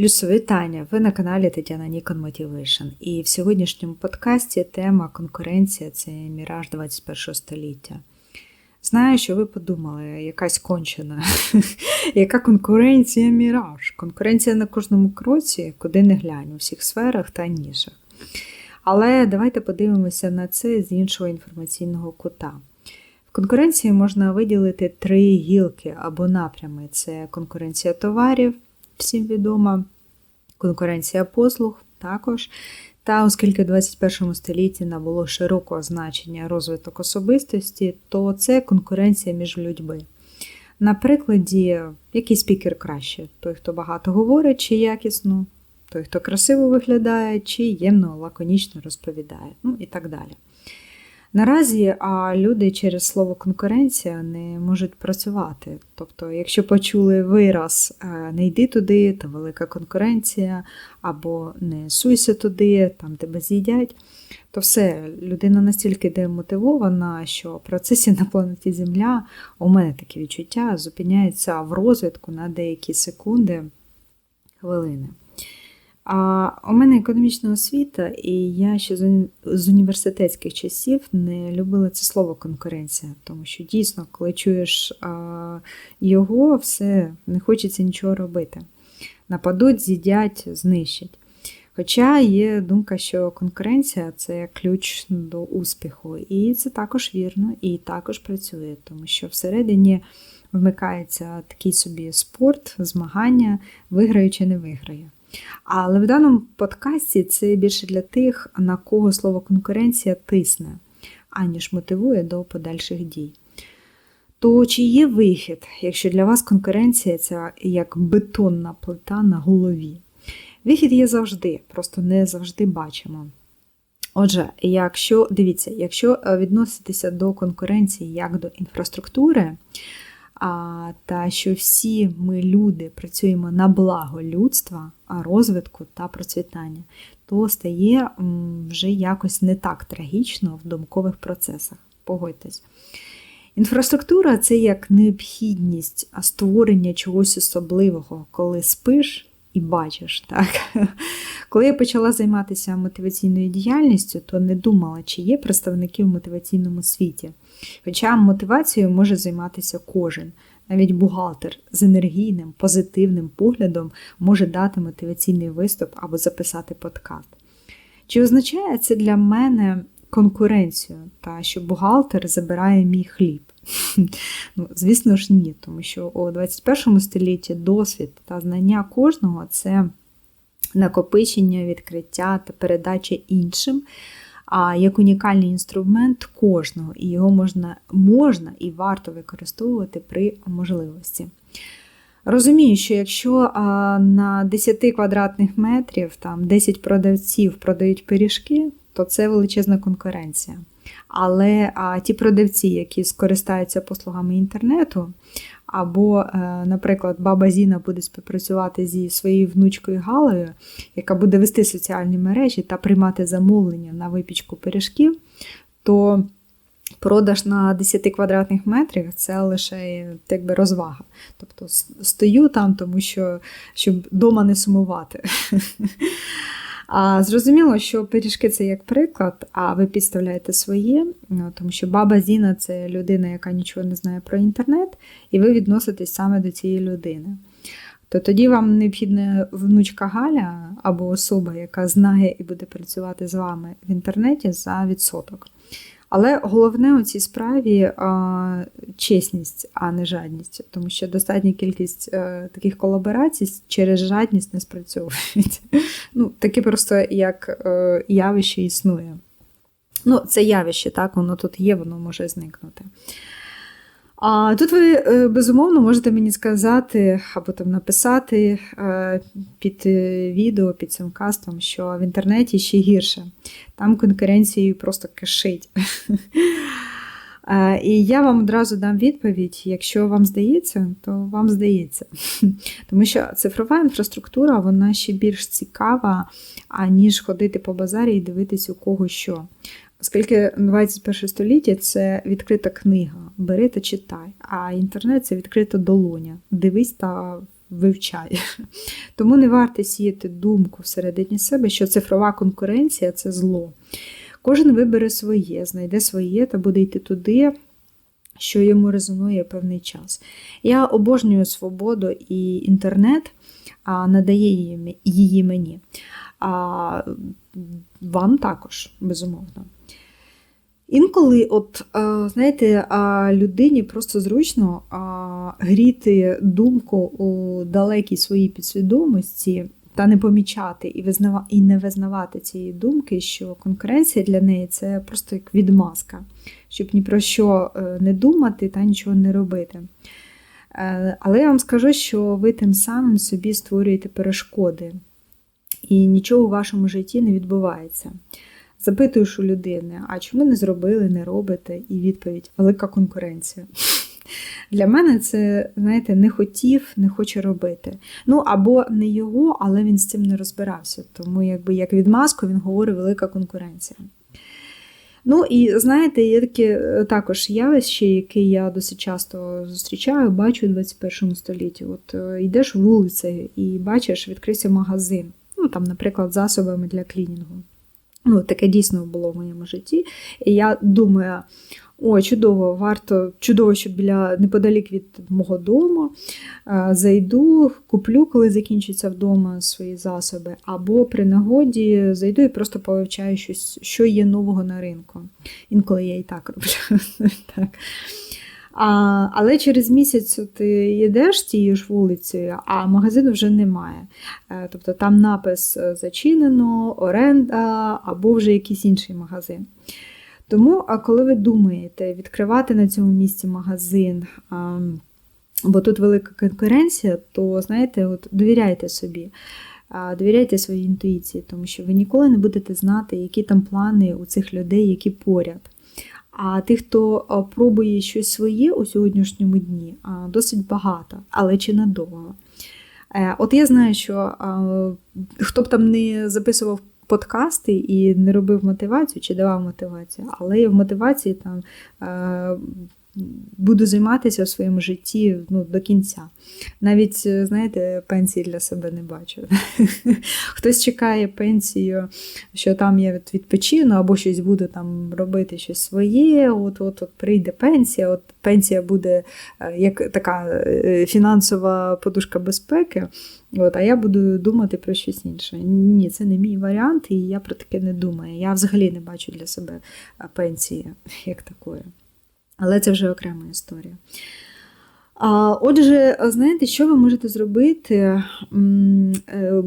Вітання! Ви на каналі Тетяна Нікон Motivation. І в сьогоднішньому подкасті тема конкуренція це міраж 21 століття. Знаю, що ви подумали, якась кончена. Яка конкуренція міраж? Конкуренція на кожному кроці, куди не глянь, у всіх сферах та нішах. Але давайте подивимося на це з іншого інформаційного кута. В конкуренції можна виділити три гілки або напрями: це конкуренція товарів всім відома, конкуренція послуг також. Та оскільки в 21 столітті набуло широкого значення розвиток особистості, то це конкуренція між людьми. На прикладі, який спікер краще? Той, хто багато говорить чи якісно, той, хто красиво виглядає, чи ємно, лаконічно розповідає, ну і так далі. Наразі а люди через слово конкуренція не можуть працювати. Тобто, якщо почули вираз не йди туди, то велика конкуренція, або не суйся туди, там тебе з'їдять, то все, людина настільки демотивована, що в процесі на планеті Земля у мене таке відчуття зупиняється в розвитку на деякі секунди, хвилини. А у мене економічна освіта, і я ще з університетських часів не любила це слово конкуренція, тому що дійсно, коли чуєш його, все не хочеться нічого робити. Нападуть, з'їдять, знищать. Хоча є думка, що конкуренція це ключ до успіху, і це також вірно і також працює, тому що всередині вмикається такий собі спорт, змагання, виграє чи не виграє. Але в даному подкасті це більше для тих, на кого слово конкуренція тисне, аніж мотивує до подальших дій. То чи є вихід, якщо для вас конкуренція це як бетонна плита на голові? Вихід є завжди, просто не завжди бачимо. Отже, якщо дивіться, якщо відноситися до конкуренції як до інфраструктури, та що всі ми, люди, працюємо на благо людства, розвитку та процвітання, то стає вже якось не так трагічно в думкових процесах. Погодьтесь. Інфраструктура це як необхідність створення чогось особливого, коли спиш і бачиш. так? Коли я почала займатися мотиваційною діяльністю, то не думала, чи є представники в мотиваційному світі. Хоча мотивацією може займатися кожен. Навіть бухгалтер з енергійним, позитивним поглядом може дати мотиваційний виступ або записати подкаст. Чи означає це для мене конкуренцію, та що бухгалтер забирає мій хліб? Ну, Звісно ж, ні, тому що у 21 столітті досвід та знання кожного це накопичення, відкриття та передача іншим а як унікальний інструмент кожного, і його можна, можна і варто використовувати при можливості. Розумію, що якщо на 10 квадратних метрів там 10 продавців продають пиріжки, то це величезна конкуренція. Але а, ті продавці, які скористаються послугами інтернету, або, е, наприклад, баба Зіна буде співпрацювати зі своєю внучкою Галею, яка буде вести соціальні мережі та приймати замовлення на випічку пиріжків, то продаж на 10 квадратних метрів це лише якби, розвага. Тобто стою там, тому що щоб вдома не сумувати. А Зрозуміло, що пиріжки це як приклад, а ви підставляєте своє, ну, тому що баба Зіна це людина, яка нічого не знає про інтернет, і ви відноситесь саме до цієї людини. То тоді вам необхідна внучка Галя або особа, яка знає і буде працювати з вами в інтернеті за відсоток. Але головне у цій справі а, чесність, а не жадність, тому що достатня кількість а, е, таких колаборацій через жадність не спрацьовують. Ну, Таке просто як а, е, явище існує. Ну, Це явище, так, воно тут є, воно може зникнути. А тут ви, е, безумовно, можете мені сказати або там написати е, під е, відео, під цим кастом, що в інтернеті ще гірше. Там конкуренцією просто кишить. І я вам одразу дам відповідь: якщо вам здається, то вам здається. Тому що цифрова інфраструктура вона ще більш цікава, аніж ходити по базарі і дивитись у кого що. Оскільки 21 століття це відкрита книга, бери та читай, а інтернет це відкрита долоня. Дивись та вивчає. Тому не варто сіяти думку всередині себе, що цифрова конкуренція це зло. Кожен вибере своє, знайде своє та буде йти туди, що йому резонує певний час. Я обожнюю свободу і інтернет а, надає її, її мені. А вам також, безумовно. Інколи, от, знаєте, людині просто зручно гріти думку у далекій своїй підсвідомості та не помічати і визнава, і не визнавати цієї думки, що конкуренція для неї це просто як відмазка, щоб ні про що е, не думати та нічого не робити. Е, але я вам скажу, що ви тим самим собі створюєте перешкоди, і нічого у вашому житті не відбувається. Запитуєш у людини, а чому не зробили, не робите? І відповідь велика конкуренція. Для мене це, знаєте, не хотів, не хоче робити. Ну, або не його, але він з цим не розбирався. Тому, якби як відмазку, він говорить велика конкуренція. Ну, і знаєте, є таке е, також явище, яке я досить часто зустрічаю, бачу у 21 столітті. От е, йдеш вулицею і бачиш, відкрився магазин. Ну, там, наприклад, засобами для клінінгу. Ну, Таке дійсно було в моєму житті. І я думаю, о, чудово, варто, чудово, що біля неподалік від мого дому зайду, куплю, коли закінчиться вдома свої засоби, або при нагоді зайду і просто повивчаю щось, що є нового на ринку. Інколи я і так роблю. А, Але через місяць ти йдеш тією ж вулицею, а магазину вже немає. Е, тобто там напис е, зачинено, оренда або вже якийсь інший магазин. Тому, а коли ви думаєте відкривати на цьому місці магазин, бо тут велика конкуренція, то знаєте, от довіряйте собі. Довіряйте своїй інтуїції, тому що ви ніколи не будете знати, які там плани у цих людей, які поряд. А тих, хто пробує щось своє у сьогоднішньому дні, досить багато, але чи надовго. Е, от я знаю, що хто б там не записував подкасти і не робив мотивацію чи давав мотивацію, але в мотивації там е, буду займатися в своєму житті ну, до кінця. Навіть, е, знаєте, пенсії для себе не бачу. Хтось чекає пенсію, що там я відпочину, або щось буду там робити щось своє. От от, прийде пенсія, от пенсія буде е, як така фінансова подушка безпеки. От, А я буду думати про щось інше. Ні, це не мій варіант, і я про таке не думаю. Я взагалі не бачу для себе пенсії як такої. Але це вже окрема історія. Отже, знаєте, що ви можете зробити е,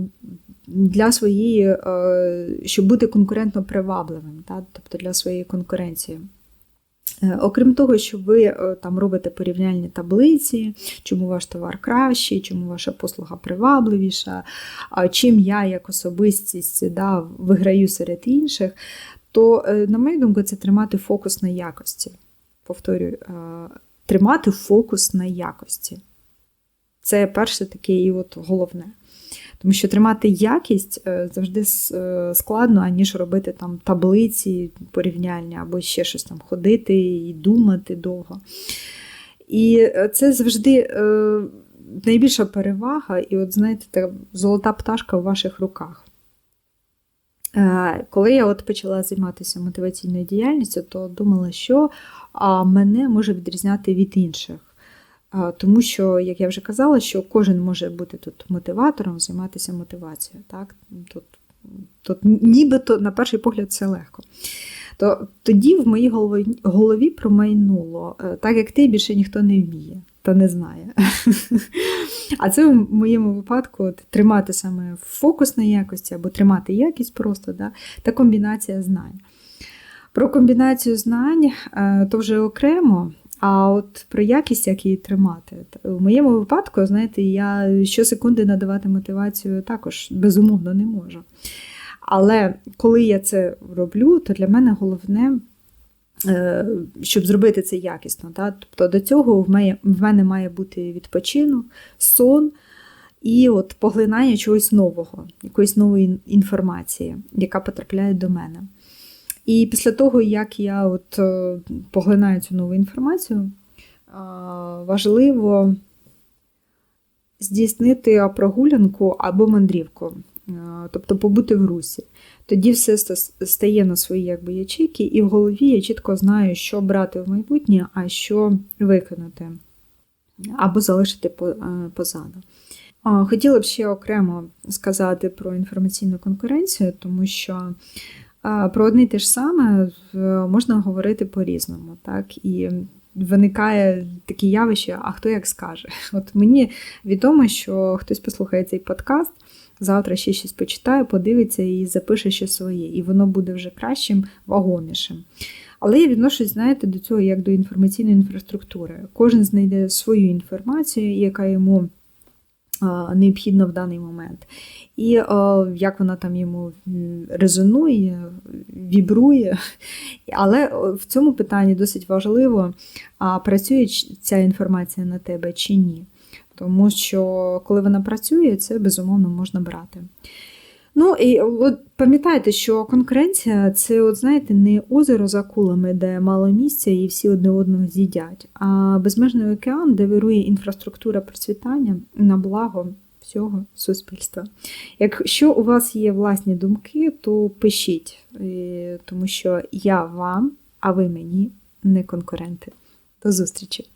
для своєї, е, щоб бути конкурентно привабливим, тобто для своєї конкуренції? Е, окрім того, що ви там робите порівняльні таблиці, чому ваш товар кращий, чому ваша послуга привабливіша, чим я як особистість да, виграю серед інших, то, на мою думку, це тримати фокус на якості. Повторюю, тримати фокус на якості. Це перше таке і от головне. Тому що тримати якість е, завжди е, складно, аніж робити там таблиці порівняльні, або ще щось там ходити і думати довго. І е, це завжди найбільша перевага, і, от знаєте, та золота пташка в ваших руках. Коли я от почала займатися мотиваційною діяльністю, то думала, що мене може відрізняти від інших. Тому що, як я вже казала, що кожен може бути тут мотиватором, займатися мотивацією. Так? Тут тут нібито, на перший погляд, це легко. То Тоді в моїй голові голові промайнуло, е, так як ти більше ніхто не вміє та не знає. А це в моєму випадку от, тримати саме фокус на якості або тримати якість просто, да, та комбінація знань. Про комбінацію знань е, то вже окремо. А от про якість, як її тримати. У моєму випадку, знаєте, я щосекунди надавати мотивацію також безумовно не можу. Але коли я це роблю, то для мене головне, щоб зробити це якісно. Тобто до цього в мене має бути відпочинок, сон і от поглинання чогось нового, якоїсь нової інформації, яка потрапляє до мене. І після того, як я от е, поглинаю цю нову інформацію, важливо здійснити прогулянку або мандрівку, е, тобто побути в русі. Тоді все стає на свої якби, ячейки, і в голові я чітко знаю, що брати в майбутнє, а що викинути або залишити е, позаду. Хотіла б ще окремо сказати про інформаційну конкуренцію, тому що про одне й те ж саме можна говорити по-різному, так? І виникає таке явище, а хто як скаже. От мені відомо, що хтось послухає цей подкаст, завтра ще щось почитає, подивиться і запише щось своє, і воно буде вже кращим, вагомішим. Але я відношусь, знаєте, до цього як до інформаційної інфраструктури. Кожен знайде свою інформацію, яка йому необхідна в даний момент. І а, як вона там йому резонує, вібрує. Але в цьому питанні досить важливо, а працює ця інформація на тебе чи ні. Тому що коли вона працює, це безумовно можна брати. Ну і от пам'ятайте, що конкуренція це, от знаєте, не озеро за кулами, де мало місця і всі одне одного з'їдять, а безмежний океан, де вирує інфраструктура процвітання на благо всього суспільства. Якщо у вас є власні думки, то пишіть, е, тому що я вам, а ви мені не конкуренти. До зустрічі!